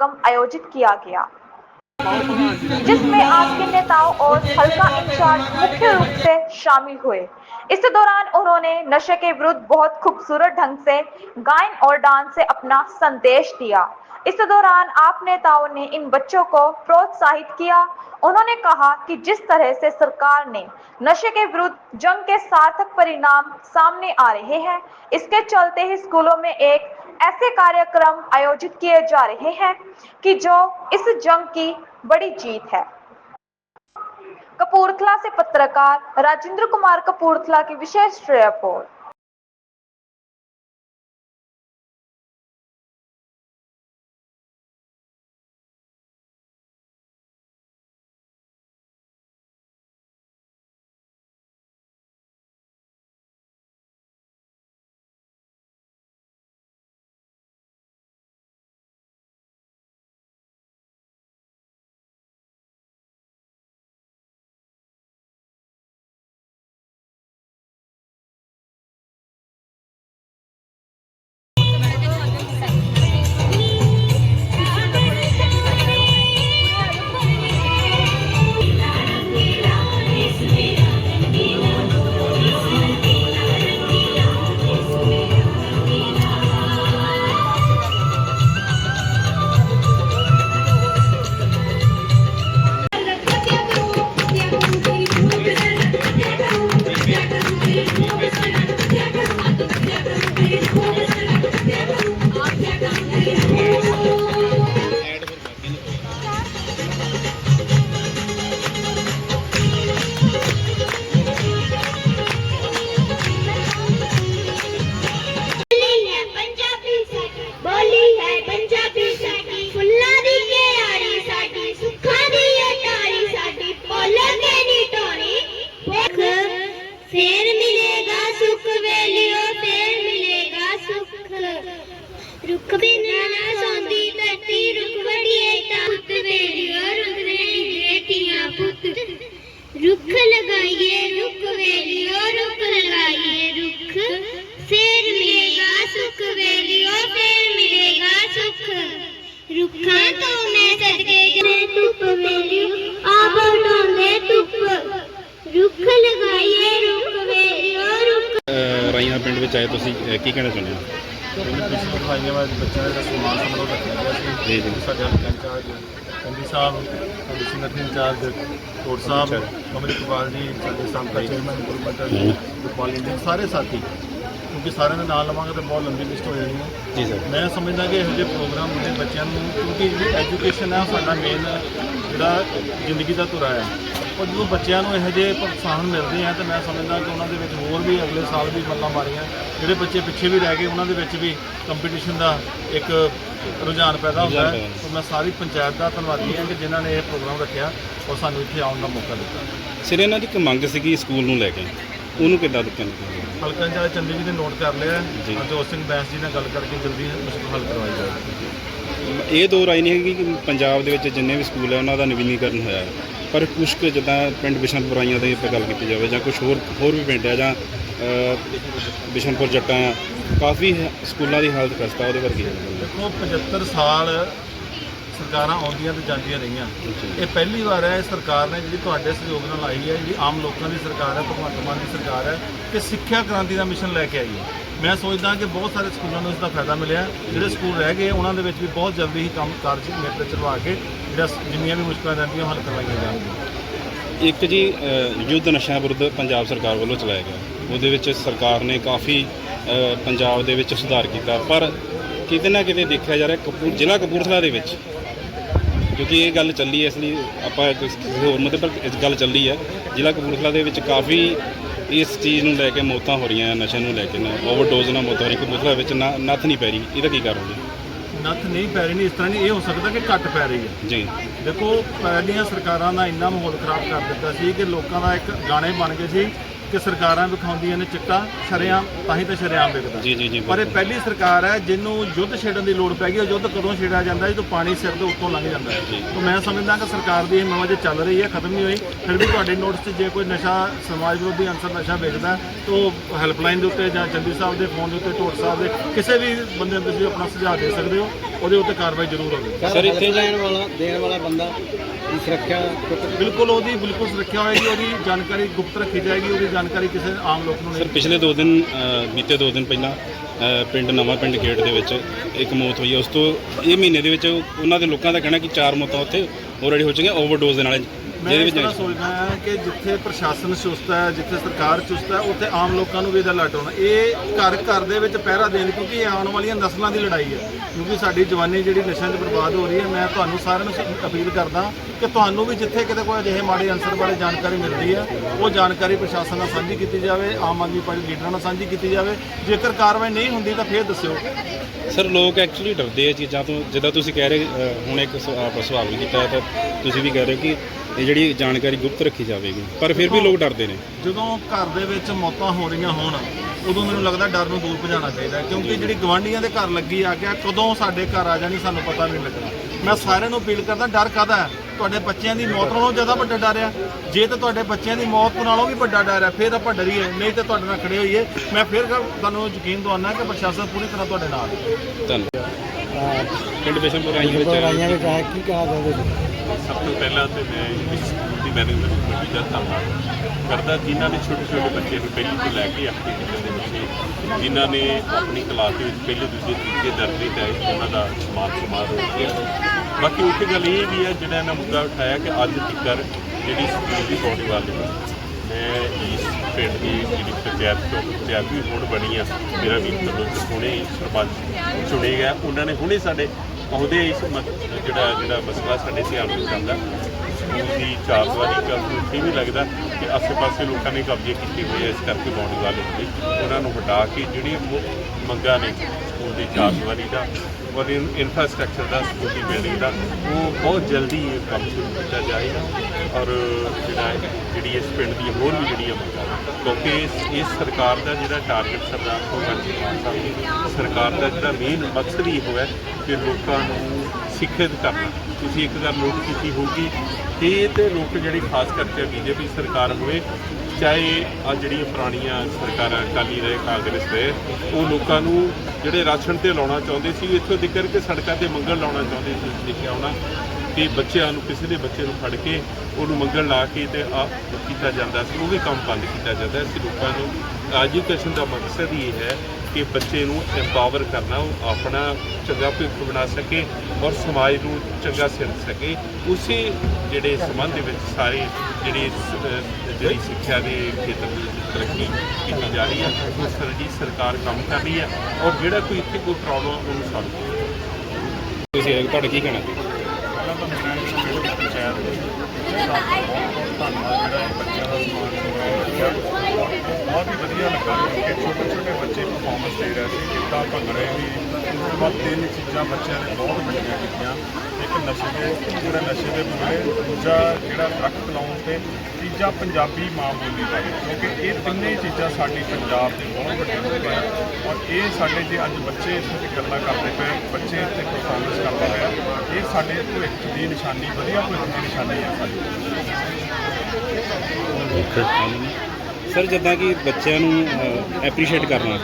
समागम आयोजित किया गया, जिसमें आपके नेताओं और हल्का इंचार्ज मुख्य रूप से शामिल हुए। इस दौरान उन्होंने नशे के विरुद्ध बहुत खूबसूरत ढंग से गायन और डांस से अपना संदेश दिया। इस दौरान आप नेताओं ने इन बच्चों को प्रोत्साहित किया। उन्होंने कहा कि जिस तरह से सरकार ने नशे के विरुद्ध जंग के सार्थक परिणाम सामने आ रहे हैं, इसके चलते ही स्कूलों में एक ऐसे कार्यक्रम आयोजित किए जा रहे हैं कि जो इस जंग की बड़ी जीत है। कपूरथला से पत्रकार राजेंद्र कुमार कपूरथला की विशेष रिपोर्ट। ਸੁੱਖ ਵੇਲਿਓ ਫੇਰ ਮਿਲੇਗਾ ਸੁੱਖ। ਰੁੱਖ ਬਿਨਾਂ ਨਾ ਸੌਂਦੀ ਧਰਤੀ, ਰੁੱਖ ਵੜੀਏ ਤਾਂ ਪੁੱਤ ਵੇਲਿਓ, ਰੁੱਖ ਵੇਲੀਏ ਧੀਆਂ ਪੁੱਤ। ਰੁੱਖ ਲਗਾਈਏ, ਰੁੱਖ ਵੇਲਿਓ, ਰੁੱਖ ਲਗਾਈਏ, ਰੁੱਖ ਫੇਰ ਮਿਲੇਗਾ ਸੁੱਖ। ਵੇਲਿਓ ਫੇਰ ਮਿਲੇਗਾ ਸੁੱਖ। ਰੁੱਖਾਂ ਤੋਂ ਮੈਂ ਸਦਕੇ ਜਨੇ ਧੁੱਪ ਵੇਲਿਓ ਆਪ ਉਡਾਉਂਦੇ ਧੁੱਪ। ਰੁੱਖ ਲਗਾਈਏ, ਰੁੱਖ ਵੇਲਿਓ ਰੁੱਖ ਅਹ ਰਾਈਆਂ ਪਿੰਡ ਵਿੱਚ ਆਏ ਤੁਸੀਂ ਅਹ ਕੀ ਕਹਿਣਾ ਚਾਹੁੰਦੇ ਹੋ ਦਿਖਾਈਆਂ ਵਾਲੇ ਬੱਚਿਆਂ ਦਾ ਸਨਮਾਨ ਸਮਾਰੋਹ ਰੱਖਿਆ ਗਿਆ ਸੀ ਜੀ, ਜੀ। ਸਾਡੇ ਹਲਕਾ ਇੰਚਾਰਜ ਕੰਦੀ ਸਾਹਿਬ ਸੰਗਠਨ ਇੰਚਾਰਜ ਕੋਟ ਸਾਹਿਬ। ਅਮਰਿਤਪਾਲ ਜੀ ਸਾਡੇ ਸਾਬਕਾ ਚੇਅਰਮੈਨ ਹੂੰ। ਗੁਰਪਾਲ ਜੀ ਸਾਰੇ ਸਾਥੀ ਕਿਉਂਕਿ ਸਾਰਿਆਂ ਦੇ ਨਾਲ ਲਵਾਂਗੇ ਤਾਂ ਬਹੁਤ ਲੰਬੀ ਲਿਸਟ ਹੋ ਜਾਣੀ ਹੈ। ਜੀ ਸਰ। ਮੈਂ ਸਮਝਦਾ ਕਿ ਇਹੋ ਜਿਹੇ ਪ੍ਰੋਗਰਾਮ ਜਿਹੜੇ ਬੱਚਿਆਂ ਨੂੰ ਕਿਉਂਕਿ ਜਿਹੜੀ ਐਜੂਕੇਸ਼ਨ ਹੈ ਉਹ ਸਾਡਾ ਮੇਨ ਜਿਹੜਾ ਜ਼ਿੰਦਗੀ ਦਾ ਧੁਰਾ ਹੈ। ਉਹ ਜਦੋਂ ਬੱਚਿਆਂ ਨੂੰ ਇਹੋ ਜਿਹੇ ਪ੍ਰੋਤਸਾਹਨ ਮਿਲਦੇ ਆ ਤਾਂ ਮੈਂ ਸਮਝਦਾ ਕਿ ਉਹਨਾਂ ਦੇ ਵਿੱਚ ਹੋਰ ਵੀ ਅਗਲੇ ਸਾਲ ਵੀ ਮੱਲਾਂ ਮਾਰੀਆਂ। ਜਿਹੜੇ ਬੱਚੇ ਪਿੱਛੇ ਵੀ ਰਹਿ ਗਏ ਉਹਨਾਂ ਦੇ ਵਿੱਚ ਵੀ ਕੰਪੀਟੀਸ਼ਨ ਦਾ ਇੱਕ ਰੁਝਾਨ ਪੈਦਾ ਹੁੰਦਾ ਹੈ। ਤਾਂ ਮੈਂ ਸਾਰੀ ਪੰਚਾਇਤ ਦਾ ਧੰਨਵਾਦੀ ਹਾਂ ਕਿ ਜਿਨ੍ਹਾਂ ਨੇ ਇਹ ਪ੍ਰੋਗਰਾਮ ਰੱਖਿਆ ਔਰ ਸਾਨੂੰ ਇੱਥੇ ਆਉਣ ਦਾ ਮੌਕਾ ਦਿੱਤਾ। ਸਿਰ ਇਹਨਾਂ ਦੀ ਇੱਕ ਮੰਗ ਸੀਗੀ ਸਕੂਲ ਨੂੰ ਲੈ ਕੇ। ਉਹਨੂੰ ਕਿੱਦਾਂ ਦਿੱਤਾ ਹਲਕਾ ਇੰਚਾਰਜ ਚੰਦੀ ਜੀ ਨੇ ਨੋਟ ਕਰ ਲਿਆ ਜੀ। ਸਿੰਘ ਬੈਂਸ ਜੀ ਨਾਲ ਗੱਲ ਕਰਕੇ ਜਲਦੀ ਮੁਸ਼ਕਲ ਹੱਲ ਕਰਵਾਈ ਜਾਵੇ। ਇਹ ਦੋ ਰਾਈ ਨਹੀਂ ਹੈਗੀ ਕਿ ਪੰਜਾਬ ਦੇ ਵਿੱਚ ਜਿੰਨੇ ਵੀ ਸਕੂਲ ਹੈ ਉਹਨਾਂ ਦਾ ਨਵੀਨੀਕਰਨ ਹੋਇਆ ਹੈ। ਪਰ ਕੁਝ ਕੁ ਜਿੱਦਾਂ ਪਿੰਡ ਬਿਸ਼ਨਪੁਰ ਰਾਈਆਂ ਦੀ ਆਪਾਂ ਗੱਲ ਕੀਤੀ ਜਾਵੇ ਜਾਂ ਕੁਝ ਹੋਰ ਹੋਰ ਵੀ ਪਿੰਡ ਹੈ ਜਾਂ ਬਿਸ਼ਨਪੁਰ ਜੱਟਾਂ ਆ ਕਾਫੀ ਹ- ਸਕੂਲਾਂ ਦੀ ਹਾਲਤ ਖਸਤਾ ਉਹਦੇ ਵਰਗੀ ਹੈ। ਦੇਖੋ 75 ਸਾਲ ਸਰਕਾਰਾਂ ਆਉਂਦੀਆਂ ਤੇ ਜਾਂਦੀਆਂ ਰਹੀਆਂ। ਇਹ ਪਹਿਲੀ ਵਾਰ ਹੈ ਸਰਕਾਰ ਨੇ ਜਿਹੜੀ ਤੁਹਾਡੇ ਸਹਿਯੋਗ ਨਾਲ ਆਈ ਹੈ ਜਿਹੜੀ ਆਮ ਲੋਕਾਂ ਦੀ ਸਰਕਾਰ ਹੈ ਭਗਵੰਤ ਮਾਨ ਦੀ ਸਰਕਾਰ ਹੈ ਕਿ ਸਿੱਖਿਆ ਕ੍ਰਾਂਤੀ ਦਾ ਮਿਸ਼ਨ ਲੈ ਕੇ ਆਈ ਹੈ। ਮੈਂ ਸੋਚਦਾ ਕਿ ਬਹੁਤ ਸਾਰੇ ਸਕੂਲਾਂ ਨੂੰ ਇਸ ਦਾ ਫਾਇਦਾ ਮਿਲਿਆ। ਜਿਹੜੇ ਸਕੂਲ ਰਹਿ ਗਏ ਉਹਨਾਂ ਦੇ ਵਿੱਚ ਵੀ ਬਹੁਤ ਜਲਦੀ ਹੀ ਕੰਮ ਕਾਰਜ ਮੇਟਰ ਚਲਵਾ ਕੇ ਜਿਹੜਾ ਜਿੰਨੀਆਂ ਵੀ ਮੁਸ਼ਕਲਾਂ ਰਹਿੰਦੀਆਂ ਹੱਲ ਕਰਵਾਈਆਂ ਜਾਣਗੀਆਂ। ਇੱਕ ਜੀ ਯੁੱਧ ਨਸ਼ਿਆਂ ਵਿਰੁੱਧ ਪੰਜਾਬ ਸਰਕਾਰ ਵੱਲੋਂ ਚਲਾਇਆ ਗਿਆ। ਉਹਦੇ ਵਿੱਚ ਸਰਕਾਰ ਨੇ ਕਾਫੀ ਪੰਜਾਬ ਦੇ ਵਿੱਚ ਸੁਧਾਰ ਕੀਤਾ। ਪਰ ਕਿਤੇ ਨਾ ਕਿਤੇ ਦੇਖਿਆ ਜਾ ਰਿਹਾ ਕਪੂਰ ਜ਼ਿਲ੍ਹਾ ਕਪੂਰਥਲਾ ਦੇ ਵਿੱਚ ਕਿਉਂਕਿ ਇਹ ਗੱਲ ਚੱਲੀ ਹੈ ਇਸ ਲਈ ਆਪਾਂ ਕਿਸੇ ਹੋਰ ਮੁੱਦੇ ਪਰ ਇਸ ਗੱਲ ਚੱਲੀ ਹੈ। ਜ਼ਿਲ੍ਹਾ ਕਪੂਰਥਲਾ ਦੇ ਵਿੱਚ ਕਾਫੀ ਇਸ ਚੀਜ਼ ਨੂੰ ਲੈ ਕੇ ਮੌਤਾਂ ਹੋ ਰਹੀਆਂ ਨਸ਼ੇ ਨੂੰ ਲੈ ਕੇ ਨਾ ਓਵਰਡੋਜ਼ ਨਾਲ ਮੌਤਾਂ ਹੋ ਰਹੀਆਂ। ਕਪੂਰਥਲਾ ਵਿੱਚ ਨਾ- ਨੱਥ ਨਹੀਂ ਪੈ ਰਹੀ। ਇਹਦਾ ਕੀ ਕਾਰਨ ਜੀ ਨੱਥ ਨਹੀਂ ਪੈ ਰਹੀ ਨਹੀਂ ਇਸ ਤਰ੍ਹਾਂ ਨਹੀਂ ਇਹ ਹੋ ਸਕਦਾ ਕਿ ਘੱਟ ਪੈ ਰਹੀ ਹੈ। ਜੀ। ਦੇਖੋ ਪਹਿਲੀਆਂ ਸਰਕਾਰਾਂ ਦਾ ਇੰਨਾ ਮਾਹੌਲ ਖਰਾਬ ਕਰ ਦਿੱਤਾ ਸੀ ਕਿ ਲੋਕਾਂ ਦਾ ਇੱਕ ਗਾਣੇ ਬਣ ਗਏ ਸੀ। ਕਿ ਸਰਕਾਰਾਂ ਵਿਖਾਉਂਦੀਆਂ ਨੇ ਚਿੱਟਾ ਸ਼ਰੇਆਮ ਤਾਂ ਹੀ ਤਾਂ ਸ਼ਰੇਆਮ ਵਿਕਦਾ। ਜੀ ਜੀ ਜੀ ਪਰ ਇਹ ਪਹਿਲੀ ਸਰਕਾਰ ਹੈ ਜਿਹਨੂੰ ਯੁੱਧ ਛੇੜਨ ਦੀ ਲੋੜ ਪੈ ਗਈ ਉਹ ਯੁੱਧ ਕਦੋਂ ਛੇੜਿਆ ਜਾਂਦਾ ਜਦੋਂ ਪਾਣੀ ਸਿਰ ਦੇ ਉੱਤੋਂ ਲੰਘ ਜਾਂਦਾ ਹੈ। ਤਾਂ ਮੈਂ ਸਮਝਦਾ ਕਿ ਸਰਕਾਰ ਦੀ ਇਹ ਮੁਹਿੰਮ ਜੇ ਚੱਲ ਰਹੀ ਹੈ ਖਤਮ ਨਹੀਂ ਹੋਈ। ਫਿਰ ਵੀ ਤੁਹਾਡੇ ਨੋਟਿਸ 'ਚ ਜੇ ਕੋਈ ਨਸ਼ਾ ਸਮਾਜ ਵਿਰੋਧੀ ਅੰਸਰ ਨਸ਼ਾ ਵੇਚਦਾ ਤਾਂ ਉਹ ਹੈਲਪਲਾਈਨ ਦੇ ਉੱਤੇ ਜਾਂ ਚੰਦੀ ਸਾਹਿਬ ਦੇ ਫੋਨ ਦੇ ਉੱਤੇ ਢੋਟ ਸਾਹਿਬ ਦੇ ਕਿਸੇ ਵੀ ਬੰਦੇ ਨੂੰ ਤੁਸੀਂ ਆਪਣਾ ਸੁਝਾਅ ਦੇ ਸਕਦੇ ਹੋ ਉਹਦੇ ਉੱਤੇ ਕਾਰਵਾਈ ਜ਼ਰੂਰ ਹੋਵੇ। ਸਰ, ਇੱਥੇ- ਲੈਣ ਵਾਲਾ ਦੇਣ ਵਾਲਾ ਬੰਦਾ ਦੀ ਸੁਰੱਖਿਆ ਬਿਲਕੁਲ ਉਹਦੀ ਬਿਲਕੁਲ ਸੁਰੱਖਿਆ ਹੋਏਗੀ ਉਹਦੀ ਜਾਣਕਾਰੀ ਗੁਪਤ ਰੱਖੀ ਜਾਏਗੀ ਉਹਦੀ ਜਾਣਕਾਰੀ ਕਿਸੇ ਆਮ ਲੋਕ ਨੂੰ ਸਰ ਨਹੀਂ ਪਿਛਲੇ ਦੋ ਦਿਨ ਅ, ਬੀਤੇ ਦੋ ਦਿਨ ਪਹਿਲਾਂ ਅ, ਪਿੰਡ ਨਵਾਂ ਪਿੰਡ ਗੇਟ ਦੇ ਵਿੱਚ ਇੱਕ ਮੌਤ ਹੋਈ ਹੈ। ਉਸ ਤੋਂ ਇਹ ਮਹੀਨੇ ਦੇ ਵਿੱਚ ਉਹਨਾਂ ਦੇ ਲੋਕਾਂ ਦਾ ਕਹਿਣਾ ਕਿ ਚਾਰ ਮੌਤਾਂ ਉੱਥੇ ਆਲਰੇਡੀ ਹੋ ਚੁੱਕੀਆਂ ਓਵਰਡੋਜ਼ ਦੇ ਨਾਲ ਮੈਂ ਇਸ ਤਰ੍ਹਾਂ ਸੋਚਦਾ ਹਾਂ ਕਿ ਜਿੱਥੇ ਪ੍ਰਸ਼ਾਸਨ ਸੁਸਤ ਹੈ ਜਿੱਥੇ ਸਰਕਾਰ ਚੁਸਤ ਹੈ ਉੱਥੇ ਆਮ ਲੋਕਾਂ ਨੂੰ ਵੀ ਇਹਦਾ ਅਲਰਟ ਹੋਣਾ ਇਹ ਘਰ ਘਰ ਦੇ ਵਿੱਚ ਪਹਿਰਾ ਦੇਣ ਕਿਉਂਕਿ ਇਹ ਆਉਣ ਵਾਲੀਆਂ ਨਸਲਾਂ ਦੀ ਲੜਾਈ ਹੈ। ਕਿਉਂਕਿ ਸਾਡੀ ਜਵਾਨੀ ਜਿਹੜੀ ਨਸ਼ਿਆਂ 'ਚ ਬਰਬਾਦ ਹੋ ਰਹੀ ਹੈ ਮੈਂ ਤੁਹਾਨੂੰ ਸਾਰਿਆਂ ਨੂੰ ਅਪੀਲ ਕਰਦਾ ਕਿ ਤੁਹਾਨੂੰ ਵੀ ਜਿੱਥੇ ਕਿਤੇ ਕੋਈ ਅਜਿਹੇ ਮਾੜੇ ਅੰਸਰ ਬਾਰੇ ਜਾਣਕਾਰੀ ਮਿਲਦੀ ਹੈ ਉਹ ਜਾਣਕਾਰੀ ਪ੍ਰਸ਼ਾਸਨ ਨਾਲ ਸਾਂਝੀ ਕੀਤੀ ਜਾਵੇ ਆਮ ਆਦਮੀ ਪਾਰਟੀ ਲੀਡਰਾਂ ਨਾਲ ਸਾਂਝੀ ਕੀਤੀ ਜਾਵੇ। ਜੇਕਰ ਕਾਰਵਾਈ ਨਹੀਂ ਹੁੰਦੀ ਤਾਂ ਫੇਰ ਦੱਸਿਓ। ਸਰ ਲੋਕ ਐਕਚੁਅਲੀ ਡਰਦੇ ਆ ਚੀਜ਼ਾਂ ਤੋਂ। ਜਿੱਦਾਂ ਤੁਸੀਂ ਕਹਿ ਰਹੇ ਹੁਣ ਇੱਕ ਆਪਾਂ ਸਵਾਲ ਵੀ ਕੀਤਾ ਹੈ ਤਾਂ ਤੁਸੀਂ ਵੀ ਕਹਿ ਰਹੇ ਹੋ ਕਿ ਇਹ ਜਿਹੜੀ ਜਾਣਕਾਰੀ ਗੁਪਤ ਰੱਖੀ ਜਾਵੇਗੀ। ਪਰ ਫਿਰ ਵੀ ਲੋਕ ਡਰਦੇ ਨੇ। ਜਦੋਂ ਘਰ ਦੇ ਵਿੱਚ ਮੌਤਾਂ ਹੋ ਰਹੀਆਂ ਹੋਣ ਉਦੋਂ ਮੈਨੂੰ ਲੱਗਦਾ ਡਰ ਨੂੰ ਦੂਰ ਭਜਾਉਣਾ ਚਾਹੀਦਾ ਕਿਉਂਕਿ ਜਿਹੜੀ ਗਵਾਂਢੀਆਂ ਦੇ ਘਰ ਲੱਗੀ ਆ ਗਿਆ ਕਦੋਂ ਸਾਡੇ ਘਰ ਆ ਜਾਣੀ ਸਾਨੂੰ ਪਤਾ ਨਹੀਂ ਲੱਗਣਾ। ਮੈਂ ਸਾਰਿਆਂ ਨੂੰ ਅਪੀਲ ਕਰਦਾ ਡਰ ਕਾਹਦਾ ਹੈ? ਤੁਹਾਡੇ ਬੱਚਿਆਂ ਦੀ ਮੌਤ ਨਾਲੋਂ ਜ਼ਿਆਦਾ ਵੱਡਾ ਡਰ ਆ। ਜੇ ਤਾਂ ਤੁਹਾਡੇ ਬੱਚਿਆਂ ਦੀ ਮੌਤ ਨਾਲੋਂ ਵੀ ਵੱਡਾ ਡਰ ਹੈ ਫਿਰ ਆਪਾਂ ਡਰੀਏ ਨਹੀਂ ਤਾਂ ਤੁਹਾਡੇ ਨਾਲ ਖੜੇ ਹੋਈਏ। ਮੈਂ ਫਿਰ ਤੁਹਾਨੂੰ ਯਕੀਨ ਦਵਾਉਣਾ ਕਿ ਪ੍ਰਸ਼ਾਸਨ ਪੂਰੀ ਤਰ੍ਹਾਂ ਤੁਹਾਡੇ ਨਾਲ ਹੈ। ਧੰਨਵਾਦ। ਪਿੰਡ ਬਿਸ਼ਨਪੁਰ ਆਈ ਵਿੱਚ ਰਾਈਆਂ ਵਿੱਚ ਆ ਕੀ ਕਹਾ ਜਾਂਦੇ ਸਭ ਤੋਂ ਪਹਿਲਾਂ ਤੇ ਮੈਂ ਇਸ ਸਕੂਲ ਦੀ ਮੈਨੇਜਮੈਂਟ ਕਮੇਟੀ ਦਾ ਧੰਨਵਾਦ ਕਰਦਾ ਜਿਨ੍ਹਾਂ ਨੇ ਛੋਟੇ ਛੋਟੇ ਬੱਚੇ ਨੂੰ ਪਹਿਲੀ ਤੋਂ ਲੈ ਕੇ ਅੱਠਵੀਂ ਤੱਕ ਦੇ ਬੱਚੇ, ਜਿਨ੍ਹਾਂ ਨੇ ਆਪਣੀ ਕਲਾਸ ਦੇ ਵਿੱਚ ਪਹਿਲੇ ਦੂਜੇ ਤੀਜੇ ਦਰਜੇ ਤੇ ਆਏ, ਉਹਨਾਂ ਦਾ ਸਮਾਨ ਸਮਾਰੋਹ ਕੀਤਾ ਬਾਕੀ ਉੱਥੇ ਗੱਲ ਇਹ ਵੀ ਹੈ ਜਿਹੜਾ ਇਹਨਾਂ ਮੁੱਦਾ ਉਠਾਇਆ ਕਿ ਅੱਜ ਤੱਕ ਜਿਹੜੀ ਸਕੂਲ ਦੀ ਬੋਡੀ ਵਾਲੀ ਮੈਂ ਇਸ ਪਿੰਡ ਦੀ ਜਿਹੜੀ ਪੰਚਾਇਤ ਤੋਂ ਪੰਚਾਇਤ ਵੀ ਹੁਣ ਬਣੀ ਆ, ਮੇਰਾ ਵੀ ਕਦੋਂ ਹੁਣੇ ਸਰਪੰਚ ਚੁਣੇ ਗਿਆ ਉਹਨਾਂ ਨੇ ਹੁਣੇ ਸਾਡੇ ਆਉਂਦੇ ਇਸ ਮਤ- ਜਿਹੜਾ ਜਿਹੜਾ ਮਸਲਾ ਸਾਡੇ ਧਿਆਨ ਵਿੱਚ ਆਉਂਦਾ ਸਕੂਲ ਦੀ ਚਾਰ ਦੀਵਾਰੀ ਗੱਲ ਨੂੰ ਵੀ ਲੱਗਦਾ ਕਿ ਆਸੇ-ਪਾਸੇ ਲੋਕਾਂ ਨੇ ਕਬਜ਼ੇ ਕੀਤੇ ਹੋਏ ਇਸ ਕਰਕੇ ਬਾਉਣੀ ਵਾਲੇ ਹੁੰਦੇ ਉਹਨਾਂ ਨੂੰ ਹਟਾ ਕੇ ਜਿਹੜੀਆਂ ਮੁੱਖ ਮੰਗਾਂ ਨੇ ਸਕੂਲ ਦੀ ਚਾਰ ਦਾ ਔਰ ਇਨਫਰਾਸਟ੍ਰਕਚਰ ਦਾ ਸਕੂਲ ਦੀ ਬਿਲਡਿੰਗ ਦਾ, ਉਹ ਬਹੁਤ ਜਲਦੀ ਇਹ ਕੰਮ ਸ਼ੁਰੂ ਕੀਤਾ ਜਾਏਗਾ। ਔਰ ਜਿਹੜਾ ਜਿਹੜੀ ਇਸ ਪਿੰਡ ਦੀ ਹੋਰ ਵੀ ਜਿਹੜੀਆਂ ਕਿਉਂਕਿ ਇਸ ਇਸ ਸਰਕਾਰ ਦਾ ਜਿਹੜਾ ਟਾਰਗੇਟ ਸਰਦਾਰ ਭਗਵੰਤ ਮਾਨ ਸਾਹਿਬ ਦੀ ਸਰਕਾਰ ਦਾ ਜਿਹੜਾ ਮੇਨ ਮਕਸਦ ਹੀ ਹੋਇਆ ਕਿ ਲੋਕਾਂ ਨੂੰ ਸਿੱਖਿਅਤ ਕਰਨਾ। ਤੁਸੀਂ ਇੱਕ ਗੱਲ ਨੋਟ ਕੀਤੀ ਹੋਊਗੀ, ਇਹ ਤੇ ਲੋਕ ਜਿਹੜੇ ਖਾਸ ਕਰਕੇ ਬੀਜੇਪੀ ਸਰਕਾਰ ਹੋਵੇ, ਚਾਹੇ ਆ ਜਿਹੜੀਆਂ ਪੁਰਾਣੀਆਂ ਸਰਕਾਰਾਂ ਅਕਾਲੀ ਰਹੇ, ਕਾਂਗਰਸ ਰਹੇ, ਉਹ ਲੋਕਾਂ ਨੂੰ ਜਿਹੜੇ ਰਾਸ਼ਨ ਤੇ ਲਾਉਣਾ ਚਾਹੁੰਦੇ ਸੀ, ਇੱਥੋਂ ਦਿੱਕਰ ਕਿ ਸੜਕਾਂ ਤੇ ਮੰਗਲ ਲਾਉਣਾ ਚਾਹੁੰਦੇ ਸੀ, ਦੇਖਿਆ ਹੋਣਾ। ਕਿ ਬੱਚਿਆਂ ਨੂੰ, ਕਿਸੇ ਦੇ ਬੱਚੇ ਨੂੰ ਫੜ ਕੇ ਉਹਨੂੰ ਮੰਗਣ ਲਾ ਕੇ ਤੇ ਆ ਕੀਤਾ ਜਾਂਦਾ ਸੀ, ਉਹ ਵੀ ਕੰਮ ਬੰਦ ਕੀਤਾ ਜਾਂਦਾ ਸੀ ਲੋਕਾਂ ਨੂੰ ਐਜੂਕੇਸ਼ਨ ਦਾ ਮਕਸਦ ਹੀ ਇਹ ਹੈ ਕਿ ਬੱਚੇ ਨੂੰ ਐਮਪਾਵਰ ਕਰਨਾ, ਉਹ ਆਪਣਾ ਚੰਗਾ ਭਵਿੱਖ ਬਣਾ ਸਕੇ ਔਰ ਸਮਾਜ ਨੂੰ ਚੰਗਾ ਸਿਰ ਸਕੇ। ਉਸੇ ਜਿਹੜੇ ਸੰਬੰਧ ਦੇ ਵਿੱਚ ਸਾਰੇ ਜਿਹੜੀ ਸ- ਜਿਹੜੀ ਸਿੱਖਿਆ ਦੇ ਖੇਤਰ ਦੇ ਵਿੱਚ ਤਰੱਕੀ ਕੀਤੀ ਜਾ ਰਹੀ ਹੈ, ਉਸ ਤਰ੍ਹਾਂ ਦੀ ਸਰਕਾਰ ਕੰਮ ਕਰ ਰਹੀ ਹੈ ਔਰ ਜਿਹੜਾ ਕੋਈ ਇੱਥੇ ਕੋਈ ਪ੍ਰੋਬਲਮ ਉਹਨੂੰ ਸੋਲਵ ਤੁਸੀਂ, ਤੁਹਾਡਾ ਕੀ ਕਹਿਣਾ? ਪਹਿਲਾਂ ਤਾਂ ਪਿੰਡ ਦੀ ਪੰਚਾਇਤ ਦਾ ਬਹੁਤ ਹੀ ਵਧੀਆ ਲੱਗਾ ਕਿ ਛੋਟੇ ਛੋਟੇ ਬੱਚੇ ਪਰਫਾਰਮੈਂਸ ਦੇ ਰਹੇ ਸੀ ਜਿੱਦਾਂ ਭੰਗੜੇ ਵੀ ਉਸ ਤਿੰਨ ਚੀਜ਼ਾਂ ਬੱਚਿਆਂ ਨੇ ਬਹੁਤ ਵੱਡੀਆਂ ਕੀਤੀਆਂ। ਇੱਕ ਨਸ਼ੇ ਦੇ, ਜਿਹੜਾ ਨਸ਼ੇ ਦੇ ਮੁਕਾਬਲੇ ਦੂਜਾ ਜਿਹੜਾ ਦਰਖਤ ਲਾਉਣ ਤੇ, ਤੀਜਾ ਪੰਜਾਬੀ ਮਾਂ ਬੋਲੀ ਦਾ। ਕਿਉਂਕਿ ਇਹ ਤਿੰਨੇ ਚੀਜ਼ਾਂ ਸਾਡੀ ਪੰਜਾਬ ਦੇ ਬਹੁਤ ਵੱਡੇ ਮੁੱਦੇ ਔਰ ਇਹ ਸਾਡੇ ਜੇ ਅੱਜ ਬੱਚੇ ਇੱਥੇ ਗੱਲਾਂ ਕਰਦੇ ਪਏ, ਬੱਚੇ ਇੱਥੇ ਪਰਫਾਰਮੈਂਸ ਕਰਦੇ ਪਏ ਇਹ ਸਾਡੇ ਭਵਿੱਖ ਦੀ ਨਿਸ਼ਾਨੀ, ਵਧੀਆ ਭਵਿੱਖ ਦੀ ਨਿਸ਼ਾਨੀ ਹੈ ਸਾਡੀ। ਸਰ ਜਿੱਦਾਂ ਕਿ ਬੱਚਿਆਂ ਨੂੰ ਐਪਰੀਸ਼ੀਏਟ ਕਰਨਾ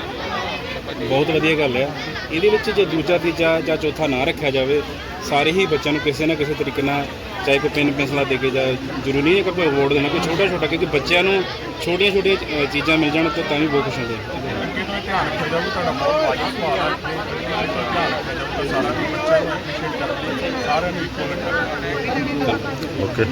ਬਹੁਤ ਵਧੀਆ ਗੱਲ ਆ। ਇਹਦੇ ਵਿੱਚ ਜੇ ਦੂਜਾ ਤੀਜਾ ਜਾਂ ਚੌਥਾ ਨਾ ਰੱਖਿਆ ਜਾਵੇ ਸਾਰੇ ਹੀ ਬੱਚਿਆਂ ਨੂੰ ਕਿਸੇ ਨਾ ਕਿਸੇ ਤਰੀਕੇ ਨਾਲ ਚਾਹੇ ਕੋਈ ਪੈਨ ਪੈਨਸਲਾਂ ਦੇ ਕੇ ਜਾਂ ਜ਼ਰੂਰੀ ਨਹੀਂ ਹੈ ਕਿ ਕੋਈ ਅਵਾਰਡ ਦੇਣਾ ਕੋਈ ਛੋਟਾ ਛੋਟਾ ਕਿਉਂਕਿ ਬੱਚਿਆਂ ਨੂੰ ਛੋਟੀਆਂ ਛੋਟੀਆਂ ਚੀਜ਼ਾਂ ਮਿਲ ਜਾਣ ਤਾਂ ਤਾਂ ਵੀ ਬਹੁਤ ਖੁਸ਼ ਹੁੰਦੇ ਹੈ ਓਕੇ